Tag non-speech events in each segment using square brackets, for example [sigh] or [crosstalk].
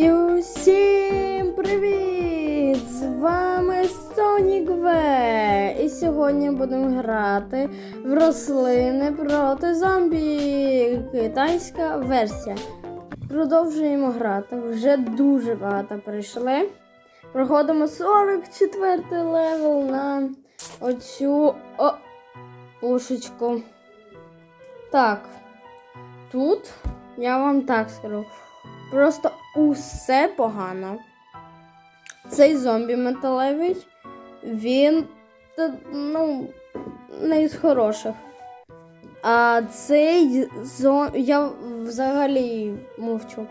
І усім привіт! З вами Сонік В. І сьогодні будемо грати в рослини проти зомбі. Китайська версія. Продовжуємо грати. Вже дуже багато прийшли. Проходимо 44 левел на оцю о, пушечку. Так. Тут я вам так скажу. Просто усе погано. Цей зомбі металевий, він ну, не із хороших. А цей зомбі. Я взагалі мовчу.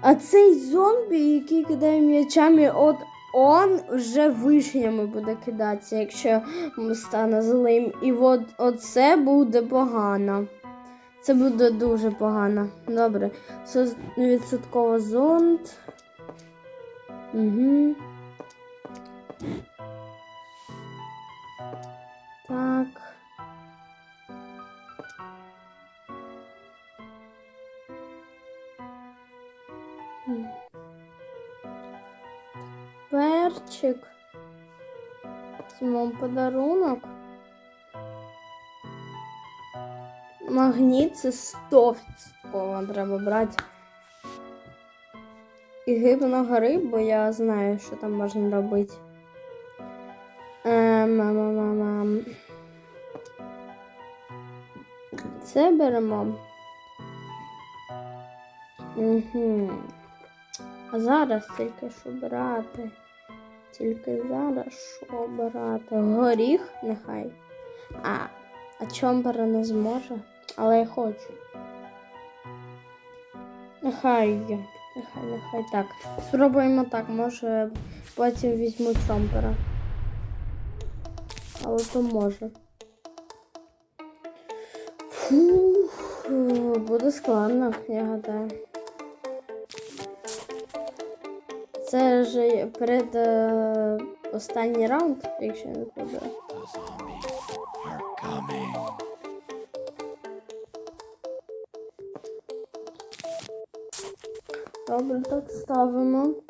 А цей зомбі, який кидає м'ячами, от он вже вишнями буде кидатися, якщо стане злим. І от оце буде погано. Це буде дуже погано. Добре. Відсотково зонд. Угу. Так. Перчик. Візьмемо подарунок. Магніт це 100% треба брати. І гибно гори, бо я знаю, що там можна робити. Ем, ем, ем, ем. Це беремо. Угу. А зараз тільки що брати. Тільки зараз що брати? Горіх нехай. А, а чомбера не зможе, але я хочу. Нехай. Нехай, нехай так. Спробуємо так, може потім візьму чомбера. Але то може. Фух, буде складно, я гадаю. Це ж перед е, останній раунд, якщо я не помиляюсь. Dobra estava, mano.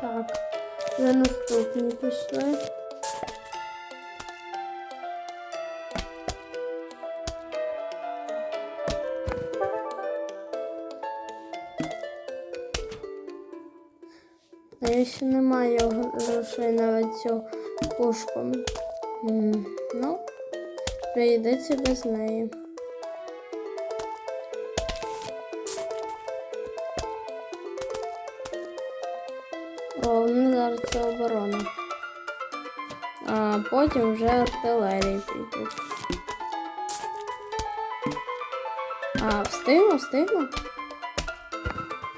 Так, вже наступні пішли. Я ще не маю грошей на цю пушку. Ну, прийдеться без неї. потім вже артилерії підуть. А, встигну, встигну?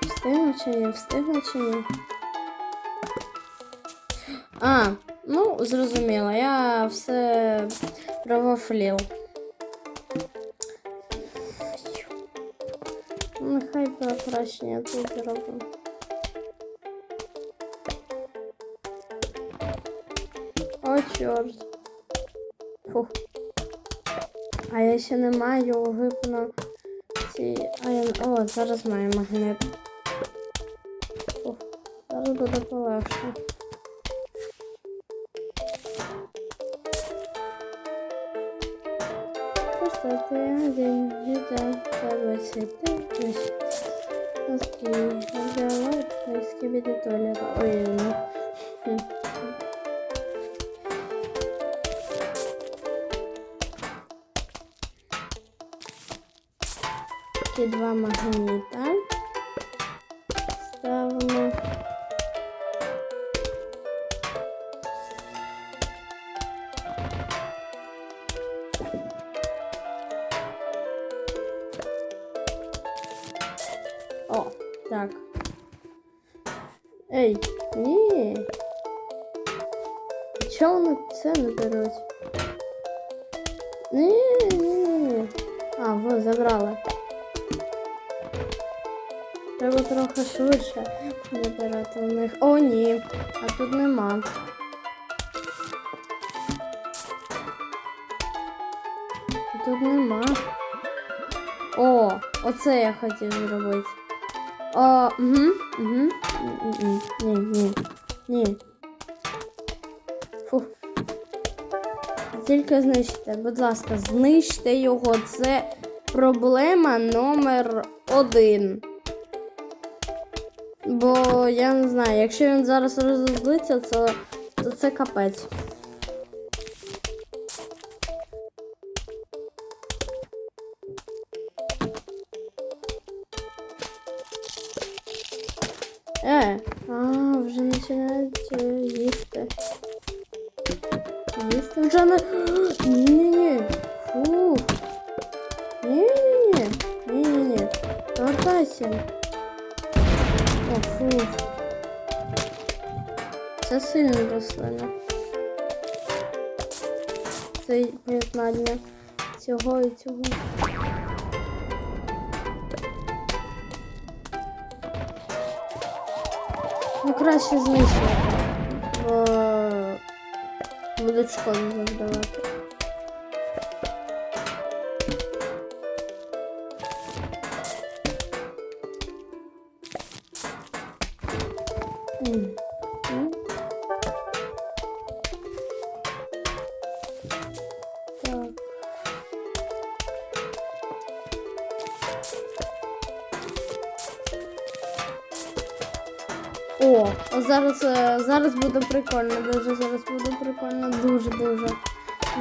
Встигну чи ні? Встигну чи ні? А, ну, зрозуміло, я все провафлів. Нехай покращення тут зроблю. Чорт. Фух. А я ще не маю гипно ці. А. О, зараз маю магнит. Фух. Зараз буде полегше. Два магніта. Ставимо. Тут нема. О, оце я хотів зробити. О, угу, угу. Ні, ні, ні. Фух. Тільки знищте, будь ласка, знищте його. Це проблема номер один. Бо я не знаю, якщо він зараз розозлиться, то, то це капець. Сильна рослина. Це поєднання цього і цього. Ну, краще знищувати, бо будуть шкоду завдавати. О, зараз, е, зараз буде прикольно, дуже зараз буде прикольно, дуже дуже.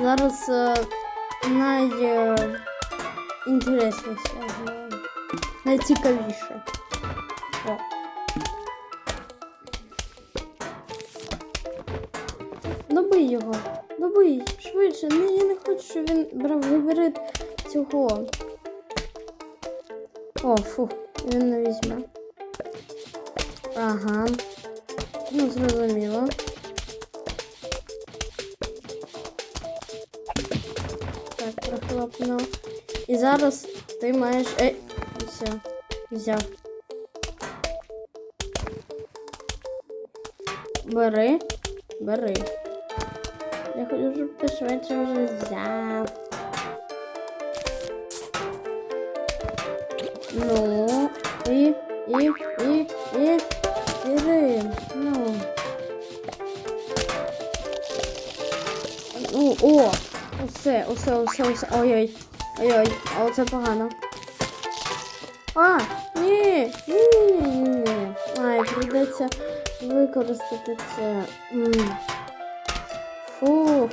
Зараз е, най е, найцікавіше. О. Добий його, добий, швидше. Не, я не хочу, щоб він брав гибрид цього. О, фу, він не візьме. Ага. Ну, зрозуміло. Так, прохлопно. І зараз ти маєш. Ей, все. Взяв. Бери. Бери. Я хочу, щоб ти швидше вже взяв. Ну, і, і, і, і. Бери, ну. Ну, о! Усе, усе, усе, усе. Ой-ой. Ой-ой, а оце погано. А, ні, ні, ні, ні, ні. Ай, прийдеться використати це. Фу.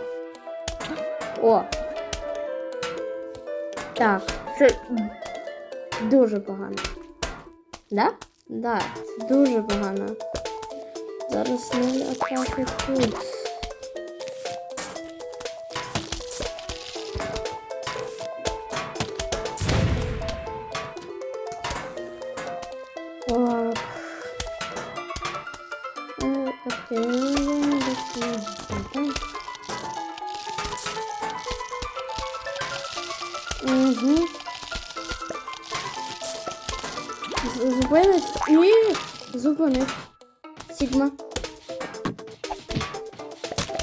О. Так, це дуже погано. Да? Да, дуже погано. Зараз не атаки тут. Зупинить. Сігма.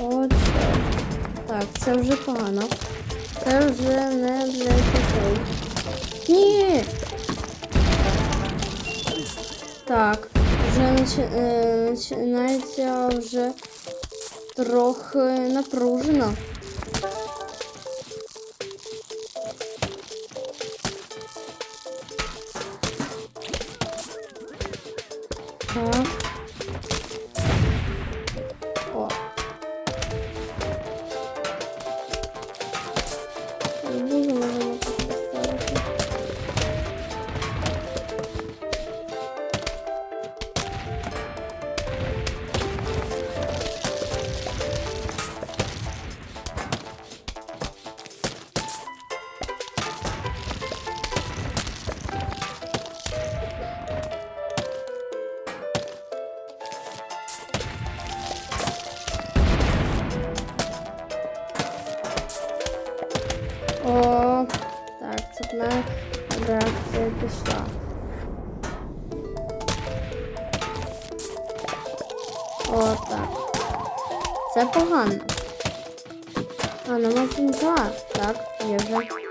Отже. Так, це вже погано. Це вже не для дітей. Ні. Так, вже начи- е, починається вже трохи напружено. Мене реакція пішла. О, так. Це погано. А, на два. Так, я вже.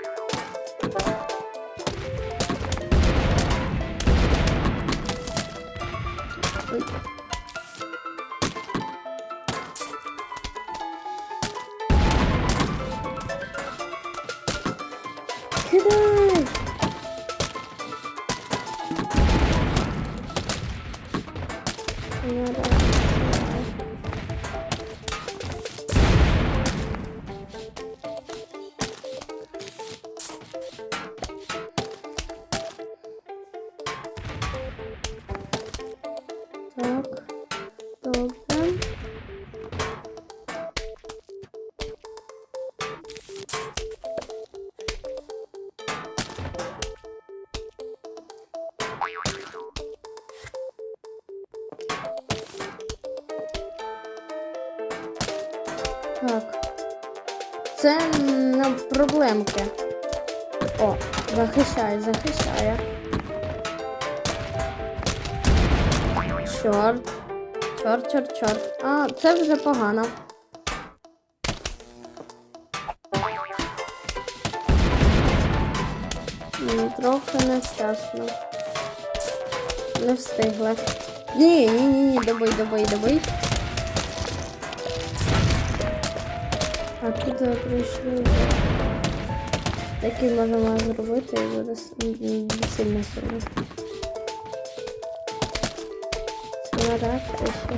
Проблемки. О, захищає, захищає. Чорт. Чорт, чорт, чорт. А, це вже погано. Трохи нещасно. Не встигли. Ні, ні, ні, ні, добий, добий, добий. А куди прийшли Такий можемо зробити і буде сильно сильно. Цепна реакція ще.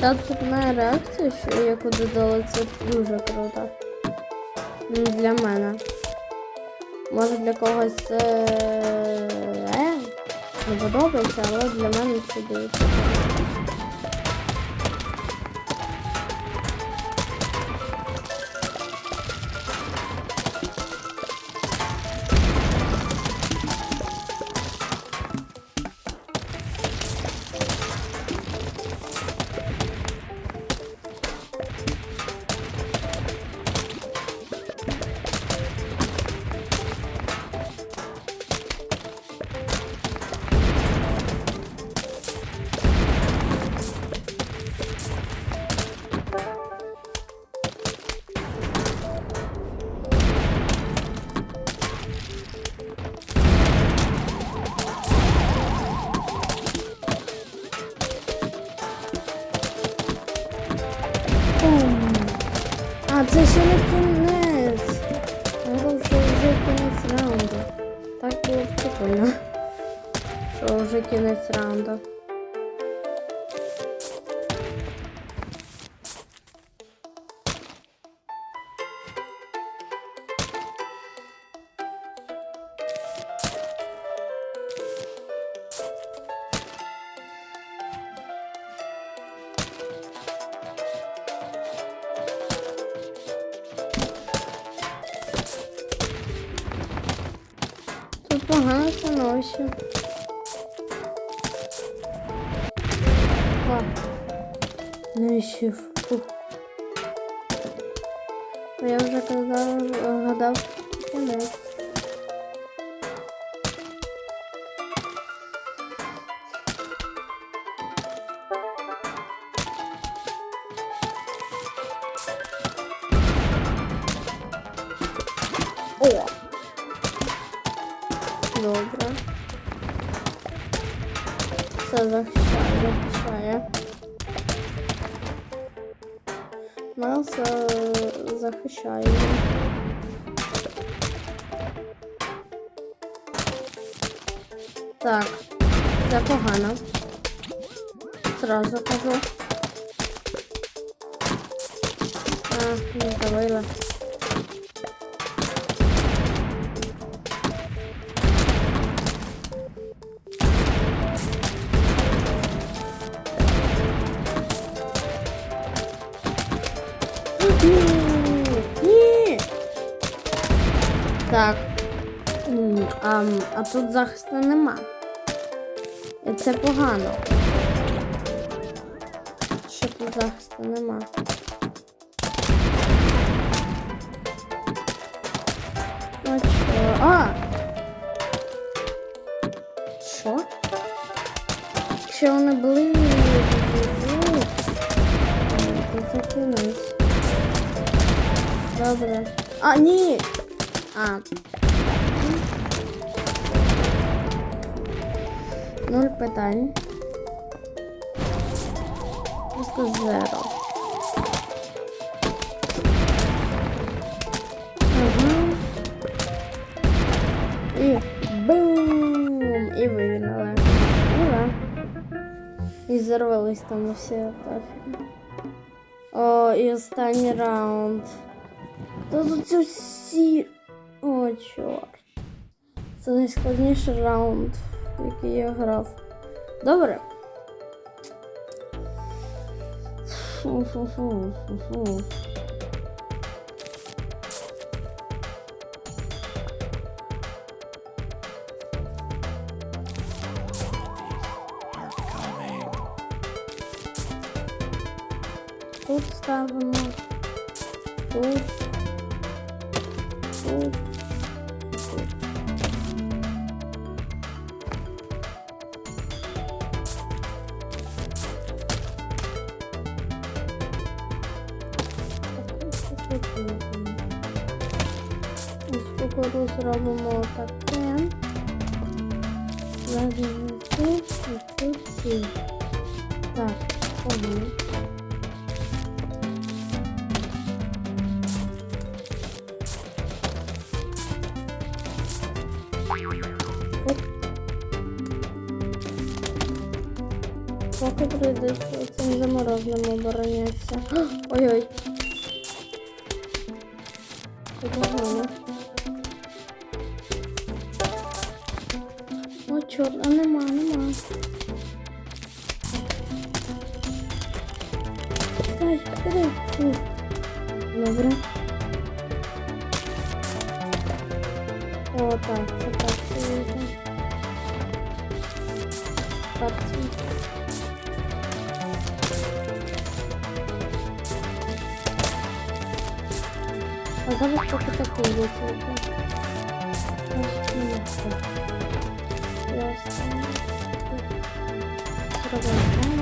Та цепна реакція, що яку додали, це дуже круто. Для мене. Може для когось це е, не подобається, але для мене це дуже цікаво. Ще не кінець. Думав, що вже кінець раунду. Так було прикольно. Що вже кінець раунду. Казав, гадав, що кінець. О! Добре. Все захищає, захищає. Нас е, захищає. Так, це погано. Зразу кажу. А, не ні. Так. М, А, а тут захисту нема. Це погано. Що тут захисту нема. Ну що? А! Що? Якщо вони були, то кінець. Добре. А, ні! А. Нуль питань. Просто зеро. Ага. І бум! І виграли. Ура! І зарвались там усі атаки. О, і останній раунд. Та тут ці всі. О, чорт. Це найскладніший раунд, в Який я грав. Добре. Фу-фу-фу-фу-фу. Are coming. Тут ставимо. Тут. Тут. Зробимо таке. Ладно, тут і тут ці. Так. Оп. Поки прийдеться цим заморозним оборонятися. [gasps] Ой-ой. Це погано. чорт, а нема, нема. Стай, куди? Фу. Добре. О, так, це так, це вийде. Партії. А зараз поки таку є тільки. Ось それがいいね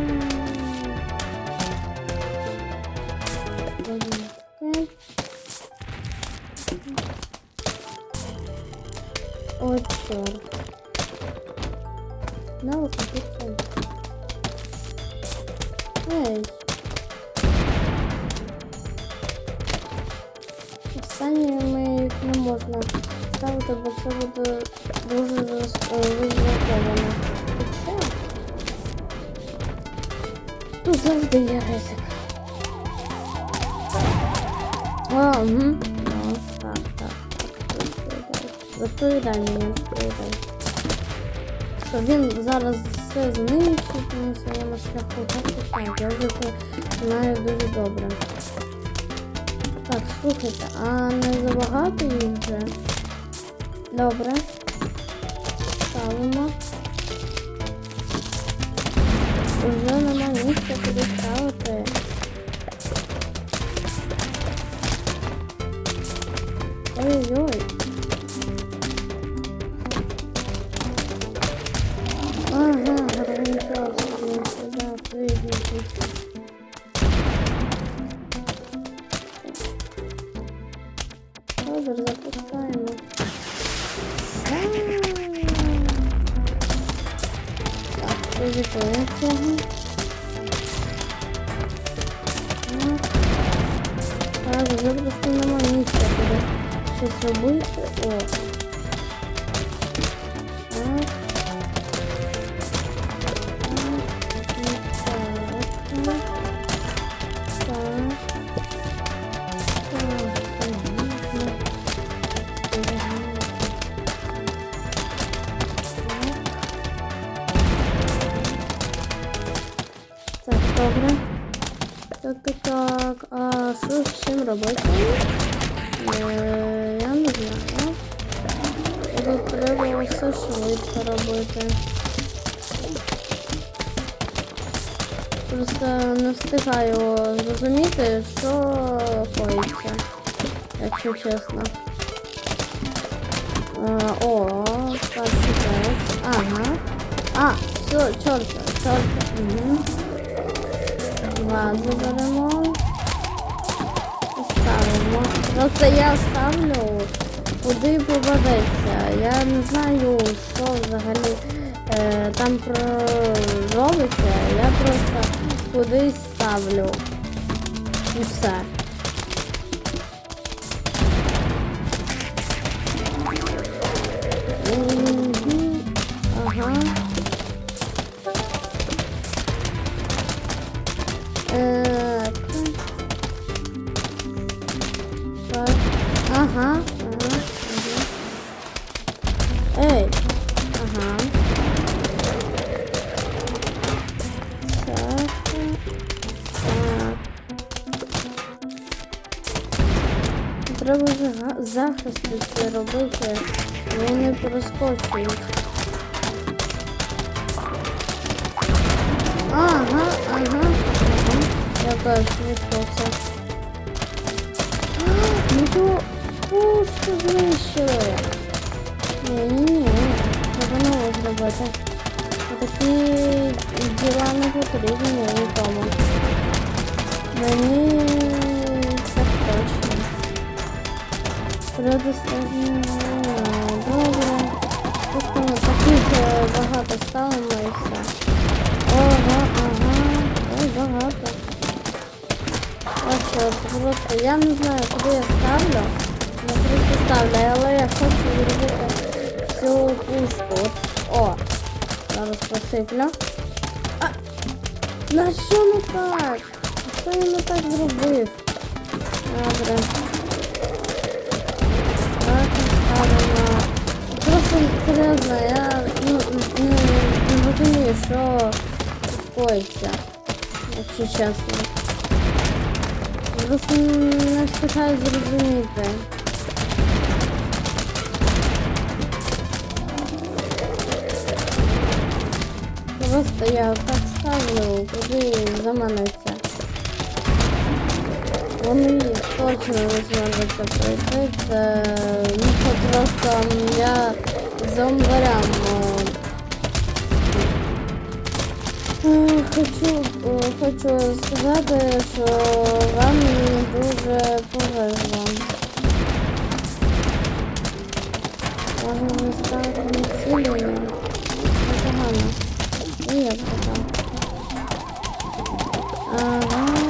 Я вже знаю дуже добре. Так, слухайте, а не забагато їх вже? Добре. Ставимо. Вже нема місця куди ставити. Вже просто нема місця, куди щось робити. О. встигаю зрозуміти, що коїться, якщо чесно. Е, О, пасіпець. Ага. А, все, чорта, чорта. Угу. Вазу беремо. Ставимо. Просто я ставлю, куди попадеться. Я не знаю, що взагалі е, там про робиться. Я просто кудись ставлю. І все. Мгм. Ага. Е, так. Ага, ага. захисти це робити. Вони проскочують. Ага, ага, ага. Якось швидко все. Ну то пушку знищили. Ні-ні-ні, треба нову зробити. Такі діла не потрібні нікому. Мені Предостатньо добре. Просто ми таких багато ставимо і все. Ага, ага. Ой, багато. О, чорт, просто я не знаю, куди я ставлю. Я просто ставлю, але я хочу зробити цю пушку. О, зараз посиплю. А, на що не так? Що я не так зробив? Добре. Просто серйозно, я ну, не, не розумію, що коїться, якщо. Просто не встигаю зрозуміти. Просто я так ставлю, куди заманиться. Вони точно не зможуть пройти. Це ну, просто я зомбарям. е, е, Хочу, е, хочу сказати, що вам дуже повезло. Можна не ставити насилення. Непогано. І я б така. Ага.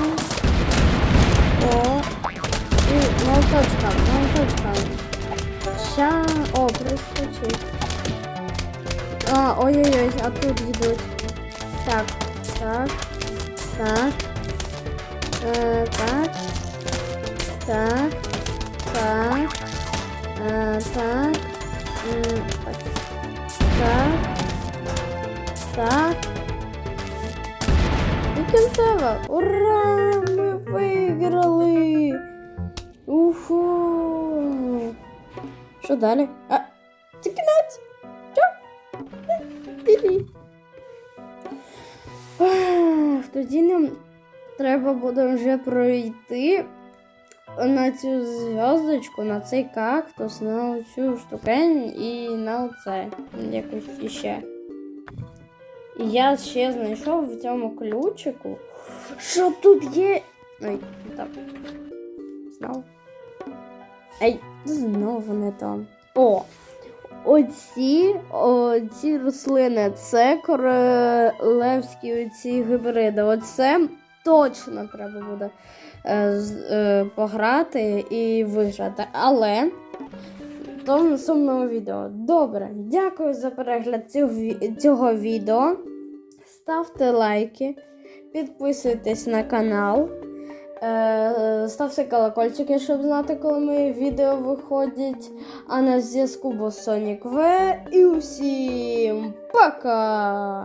І молоточка, молоточка. Ща. О, прискочив. А, ой-ой-ой, а тут йдуть. Так, так, так. Е, так. Так. Так. Е, так. М, так. Так. Так. І кінцева. Ура! Ми виграли! Далі? А, це кінець! Ах, Тоді нам треба буде вже пройти на цю зв'язочку, на цей кактус, на цю штукень і на оце якусь іще. І я ще знайшов в цьому ключику, що тут є. Ой, так. Знову. Знову не там. О! Оці, оці рослини, це королевські оці гібриди. Оце точно треба буде е, е, пограти і виграти. Але в тому наступному відео. Добре, дякую за перегляд цього, цього відео. Ставте лайки, підписуйтесь на канал. Е, ставте колокольчики, щоб знати, коли мої відео виходять. А на зв'язку був Сонік В. І усім пока!